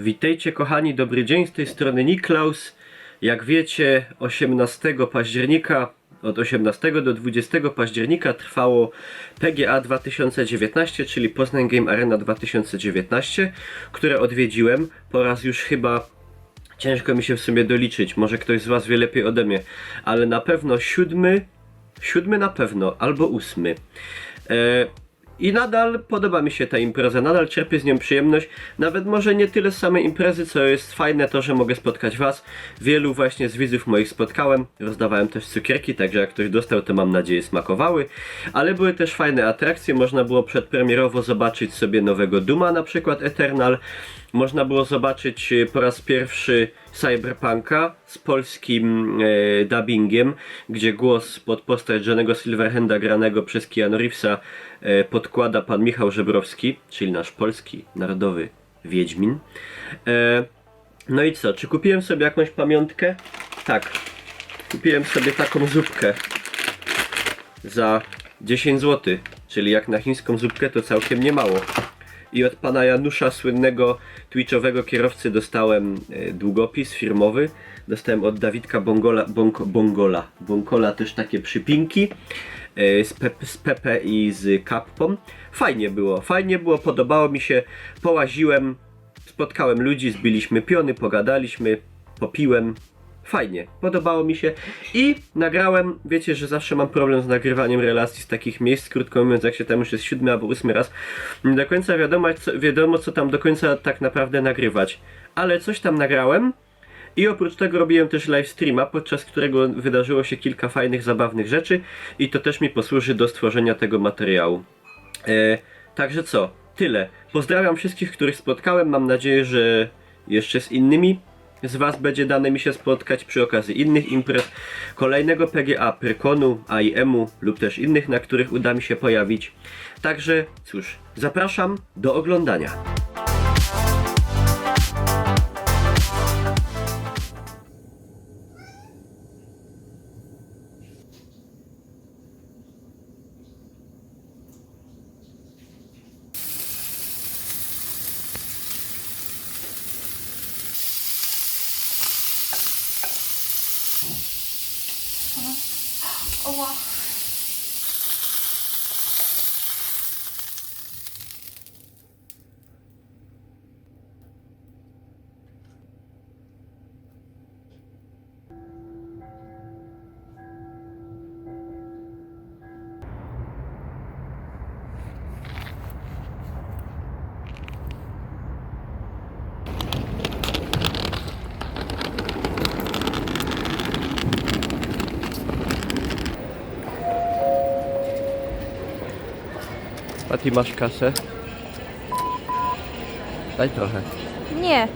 Witajcie kochani, dobry dzień, z tej strony Niklaus. Jak wiecie, 18 października, od 18 do 20 października trwało PGA 2019, czyli Poznań Game Arena 2019, które odwiedziłem po raz już chyba ciężko mi się w sumie doliczyć, może ktoś z was wie lepiej ode mnie, ale na pewno siódmy, siódmy na pewno, albo ósmy. E, I nadal podoba mi się ta impreza, nadal czerpię z nią przyjemność. Nawet może nie tyle z samej imprezy, co jest fajne to, że mogę spotkać Was. Wielu właśnie z widzów moich spotkałem. Rozdawałem też cukierki, także jak ktoś dostał, to mam nadzieję smakowały. Ale były też fajne atrakcje. Można było przedpremierowo zobaczyć sobie nowego Duma, na przykład Eternal. Można było zobaczyć e, po raz pierwszy Cyberpunka z polskim e, dubbingiem, gdzie głos pod postać Johnego Silverhanda granego przez Keanu Reevesa e, podkłada pan Michał Żebrowski, czyli nasz polski narodowy Wiedźmin. E, no i co, czy kupiłem sobie jakąś pamiątkę? Tak, kupiłem sobie taką zupkę za 10 zł, czyli jak na chińską zupkę to całkiem niemało. I od pana Janusza, słynnego twitchowego kierowcy, dostałem e, długopis firmowy. Dostałem od Dawidka Bongola, Bonko, Bongola, też takie przypinki e, z, Pep, z Pepe i z Kapką. Fajnie było, fajnie było, podobało mi się. Połaziłem, spotkałem ludzi, zbiliśmy piony, pogadaliśmy, popiłem. Fajnie, podobało mi się i nagrałem, wiecie, że zawsze mam problem z nagrywaniem relacji z takich miejsc, krótko mówiąc, jak się tam już jest siódmy albo ósmy raz, nie do końca wiadomo co, wiadomo, co tam do końca tak naprawdę nagrywać, ale coś tam nagrałem i oprócz tego robiłem też live streama, podczas którego wydarzyło się kilka fajnych, zabawnych rzeczy i to też mi posłuży do stworzenia tego materiału. E, także co, tyle. Pozdrawiam wszystkich, których spotkałem. Mam nadzieję, że jeszcze z innymi z Was będzie dane mi się spotkać przy okazji innych imprez, kolejnego PGA, Pyrkonu, AIM-u lub też innych, na których uda mi się pojawić. Także cóż, zapraszam do oglądania. 哇。Oła. Pati, masz kasę? Daj trochę. Nie.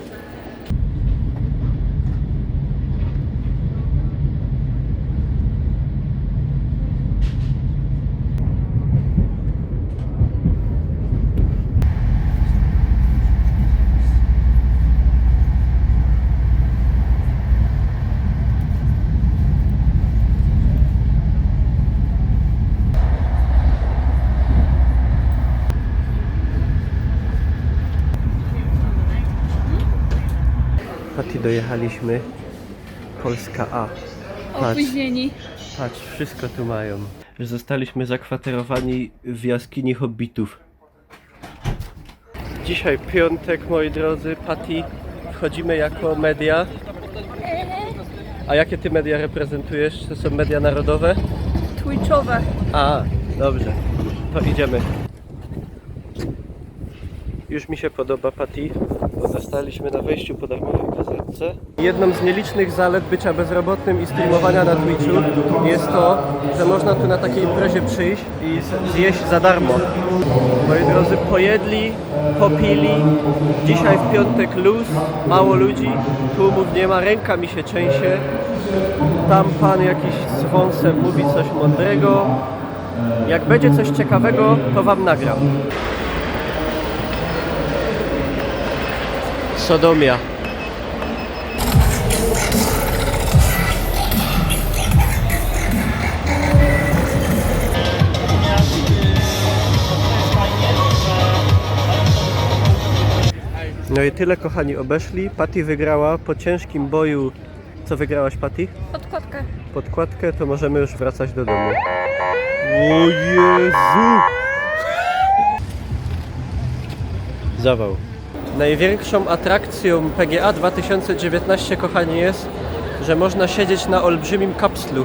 Pati, dojechaliśmy. Polska A. Patrz. Opóźnieni. Patrz, wszystko tu mają. Zostaliśmy zakwaterowani w jaskini hobbitów. Dzisiaj piątek, moi drodzy. Pati, wchodzimy jako media. A jakie ty media reprezentujesz? To są media narodowe? Twitchowe. A, dobrze. To idziemy. Już mi się podoba Patty, bo zostaliśmy na wejściu po darmowej gazetce. Jedną z nielicznych zalet bycia bezrobotnym i streamowania na Twitchu jest to, że można tu na takiej imprezie przyjść i zjeść za darmo. Moi drodzy, pojedli, popili. Dzisiaj w piątek luz, mało ludzi, tłumów nie ma, ręka mi się trzęsie. Tam pan jakiś z wąsem mówi coś mądrego. Jak będzie coś ciekawego, to wam nagram. Sodomia. No i tyle kochani obeszli. Patty wygrała po ciężkim boju. Co wygrałaś Patty? Podkładkę. Podkładkę, to możemy już wracać do domu. O Jezu! Zawał. Największą atrakcją PGA 2019 kochani jest, że można siedzieć na olbrzymim kapslu.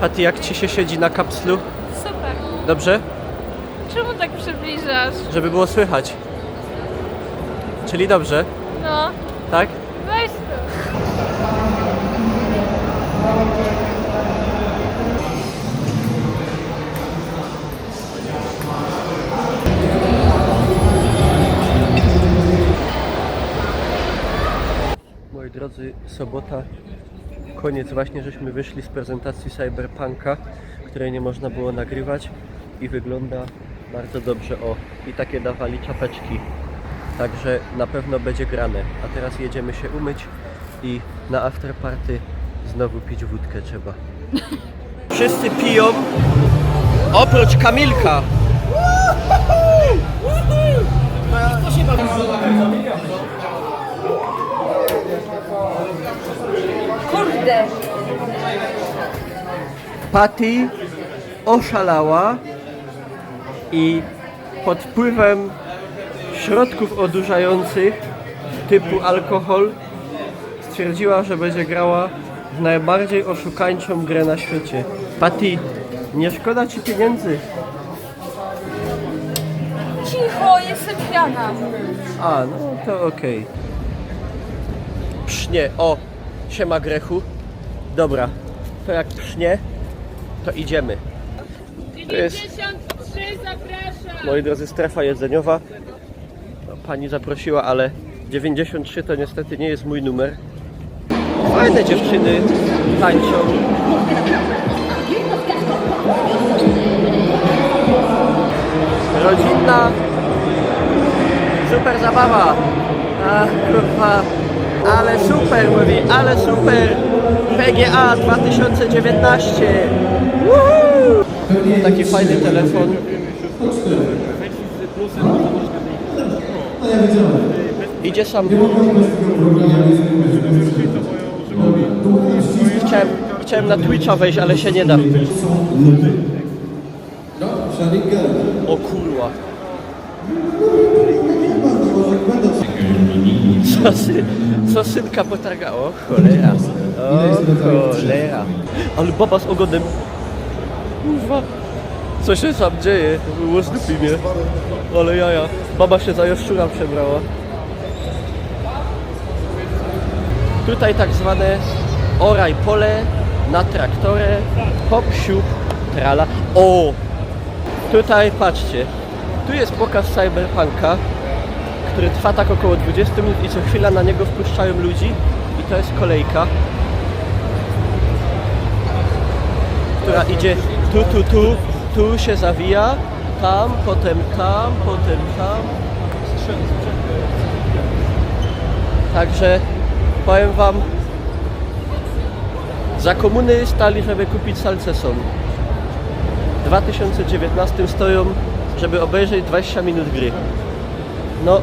Patty, jak ci się siedzi na kapslu? Super. Dobrze? Czemu tak przybliżasz? Żeby było słychać. Czyli dobrze, No, tak? Sobota, koniec właśnie, żeśmy wyszli z prezentacji Cyberpunka, której nie można było nagrywać i wygląda bardzo dobrze. O, i takie dawali czapeczki, także na pewno będzie grane. A teraz jedziemy się umyć i na afterparty znowu pić wódkę trzeba. Wszyscy piją, oprócz Kamilka. Kurde. Patty oszalała i pod wpływem środków odurzających typu alkohol stwierdziła, że będzie grała w najbardziej oszukańczą grę na świecie. Patty, nie szkoda ci pieniędzy. Cicho, jestem pijana. A, no to okej. Psznie, o, siema Grechu. Dobra, to jak psznie, to idziemy. To jest 53 zapraszam! Moi drodzy, strefa jedzeniowa. No, Pani zaprosiła, ale 93 to niestety nie jest mój numer. Fajne dziewczyny tańczą. Rodzinna. Super zabawa. Ach, kurwa. Ale super, mówi, ale super. PGA 2019. Woohoo! Taki fajny telefon. Idzie sam. Chciałem, chciałem na Twitcha wejść, ale się nie da. O kurwa. Co, sy, co synka potargało? Cholera. O cholera. Ale baba z ogonem. Kurwa. Co się tam dzieje? Łozdupi mnie. Ale jaja. Baba się za jaszczura przebrała. Tutaj tak zwane oraj pole na traktorę. Hop, siup, trala. O! Tutaj patrzcie. Tu jest pokaz Cyberpunka, który trwa tak około 20 minut i co chwila na niego wpuszczają ludzi. I to jest kolejka. która idzie tu, tu, tu, tu się zawija, tam, potem tam, potem tam. Także powiem Wam, za komuny stali, żeby kupić salceson. W 2019 stoją, żeby obejrzeć 20 minut gry. No,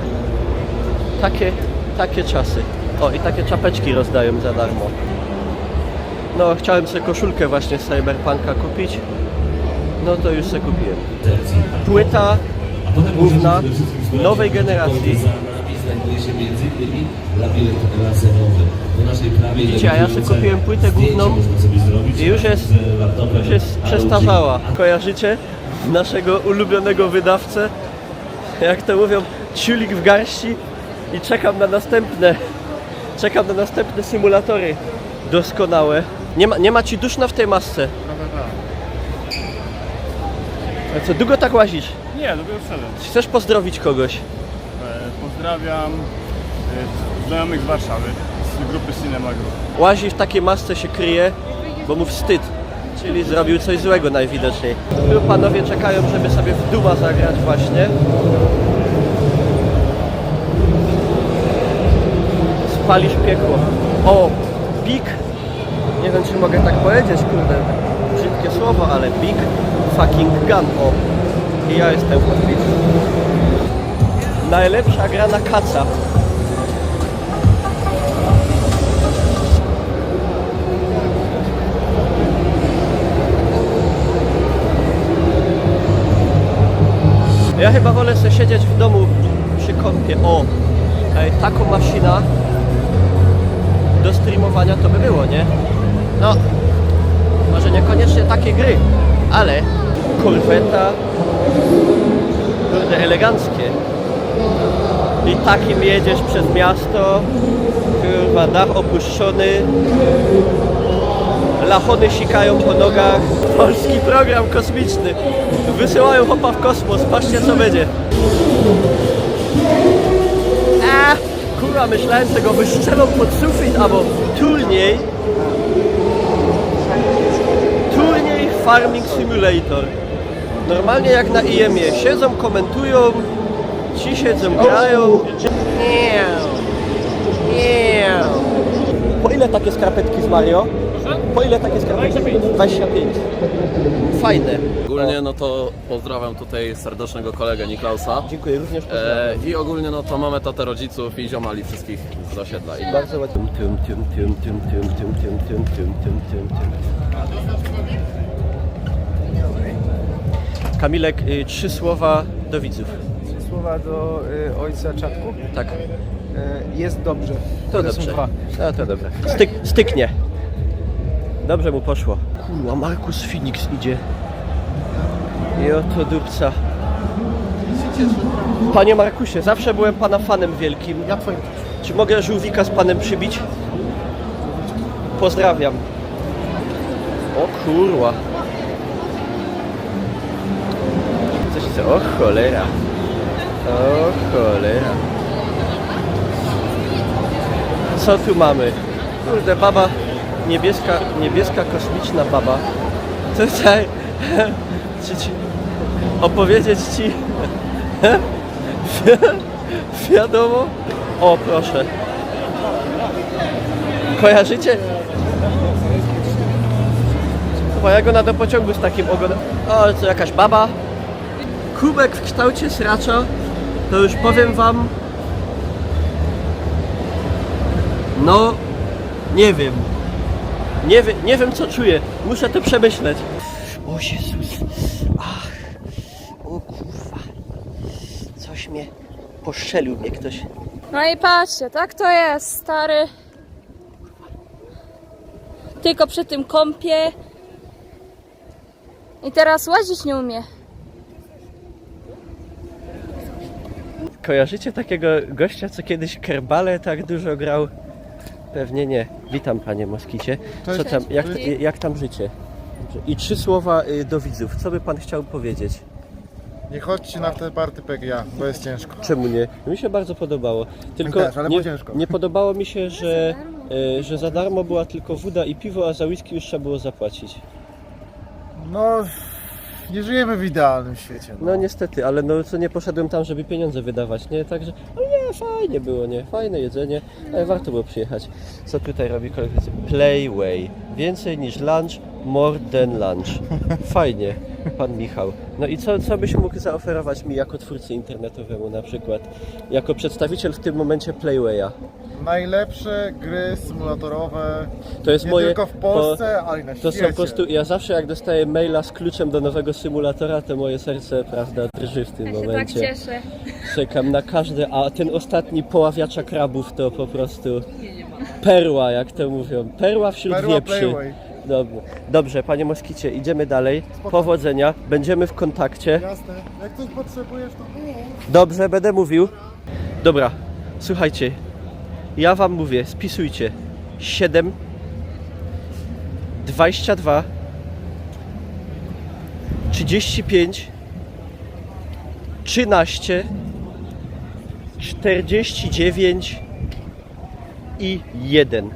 takie, takie czasy. O, i takie czapeczki rozdają za darmo. No, chciałem sobie koszulkę właśnie z Cyberpunka kupić. No to już sobie kupiłem. Płyta główna nowej generacji. Widzicie, a ja sobie kupiłem płytę główną i już jest, już jest przestarzała. Kojarzycie naszego ulubionego wydawcę? Jak to mówią, ciulik w garści i czekam na następne. Czekam na następne symulatory doskonałe. Nie ma, nie ma ci duszna w tej masce. A co, długo tak łazisz? Nie, dopiero wszedłem. Chcesz pozdrowić kogoś? E, Pozdrawiam e, znajomych z Warszawy, z grupy Cinema Group. Łazi w takiej masce się kryje, bo mu wstyd. Czyli zrobił coś złego najwidoczniej. Tu panowie czekają, żeby sobie w Duma zagrać właśnie. Spalisz piekło. O, big. Nie wiem, czy mogę tak powiedzieć, kurde. Brzydkie słowo, ale big fucking gun. O. I ja jestem w Najlepsza gra na kaca. Ja chyba wolę sobie siedzieć w domu przy kąpie. O, taką maszyna do streamowania to by było, nie? No, może niekoniecznie takie gry, ale kurweta, kurde, eleganckie. I takim jedziesz przez miasto, kurwa, dach opuszczony, lachony sikają po nogach. Polski program kosmiczny. Wysyłają hopa w kosmos, patrzcie co będzie. Kurwa, myślałem tego wystrzelą pod sufit, albo turniej. Turniej Farming Simulator. Normalnie jak na IEM-ie. Siedzą, komentują, ci siedzą, grają. Nie. Nie. Po ile takie skarpetki z Mario? Po ile takie skarpetki? 25. Fajne. Ogólnie no to pozdrawiam tutaj serdecznego kolegę Niklausa. Dziękuję, również E. I ogólnie no to mamy tatę rodziców i ziomali wszystkich z osiedla. I Bardzo ładnie. Kamilek, y, trzy słowa do widzów. Słowa do y, ojca czatku. Tak, Y, jest dobrze. to dobrze. No to dobrze. Styk, styknie. Dobrze mu poszło. Kurwa, Markus Phoenix idzie. I oto dupca. Panie Markusie, zawsze byłem pana fanem wielkim. Ja twoim. Czy mogę żółwika z panem przybić? Pozdrawiam. O kurwa. Coś chce. O cholera. O cholera. Co tu mamy? Kurde, baba. Niebieska, niebieska kosmiczna baba. Tutaj. Czy ci opowiedzieć ci Wiadomo? O, proszę. Kojarzycie? Chyba jak ona do pociągu z takim ogonem. O, co jakaś baba? Kubek w kształcie sracza. To już powiem wam. No, nie wiem. Nie, wie, nie wiem co czuję. Muszę to przemyśleć. O Jezus. Ach. O kurwa. Coś mnie poszczelił mnie ktoś. No i patrzcie, tak to jest, stary. Tylko przy tym kąpie. I teraz łazić nie umie. Kojarzycie takiego gościa, co kiedyś kerbale tak dużo grał? Pewnie nie. Witam panie Moskicie. Co tam, jak, jak tam życie? I trzy słowa y, do widzów. Co by pan chciał powiedzieć? Nie chodźcie na te party PGA, bo jest ciężko. Czemu nie? Mi się bardzo podobało. Tylko też, ale nie, ciężko. nie podobało mi się, że, y, że za darmo była tylko woda i piwo, a za whisky już trzeba było zapłacić. No, nie żyjemy w idealnym świecie. No. No niestety, ale no co nie poszedłem tam, żeby pieniądze wydawać, nie? Także, no nie, fajnie było, nie? Fajne jedzenie, ale warto było przyjechać. Co tutaj robi kolega? Playway. Więcej niż lunch, more than lunch. Fajnie, pan Michał. No i co, co byś mógł zaoferować mi jako twórcy internetowemu na przykład? Jako przedstawiciel w tym momencie Playwaya. Najlepsze gry symulatorowe, To jest nie moje... tylko w Polsce, ale i na To świecie. są po prostu, ja zawsze jak dostaję maila z kluczem do nowego symulatora, to moje serce, prawda, drży w tym Ja się tak momencie. cieszę. Czekam na każde, a ten ostatni poławiacza krabów to po prostu perła, jak to mówią. Perła wśród Perła wieprzy. Playway. Dobrze. Dobrze, panie Moskicie, idziemy dalej. Powodzenia, będziemy w kontakcie. Jasne. Jak coś potrzebujesz, to mów. Dobrze, będę mówił. Dobra, słuchajcie, ja wam mówię, spisujcie. 7 22 35 13 49 i 1.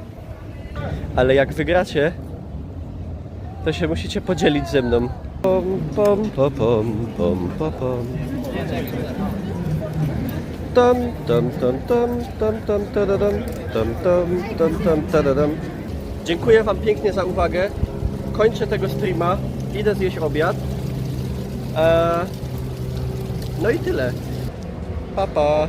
Ale jak wygracie, to się musicie podzielić ze mną. Pom, pom, pom, pom, pom, pom, pom. Tom, tom, tom, tom, tom, tom, tadadam, tom, tom, tom, tom, tadadam. Dziękuję Wam pięknie za uwagę. Kończę tego streama. Idę zjeść obiad. Eee, no i tyle. Pa, pa.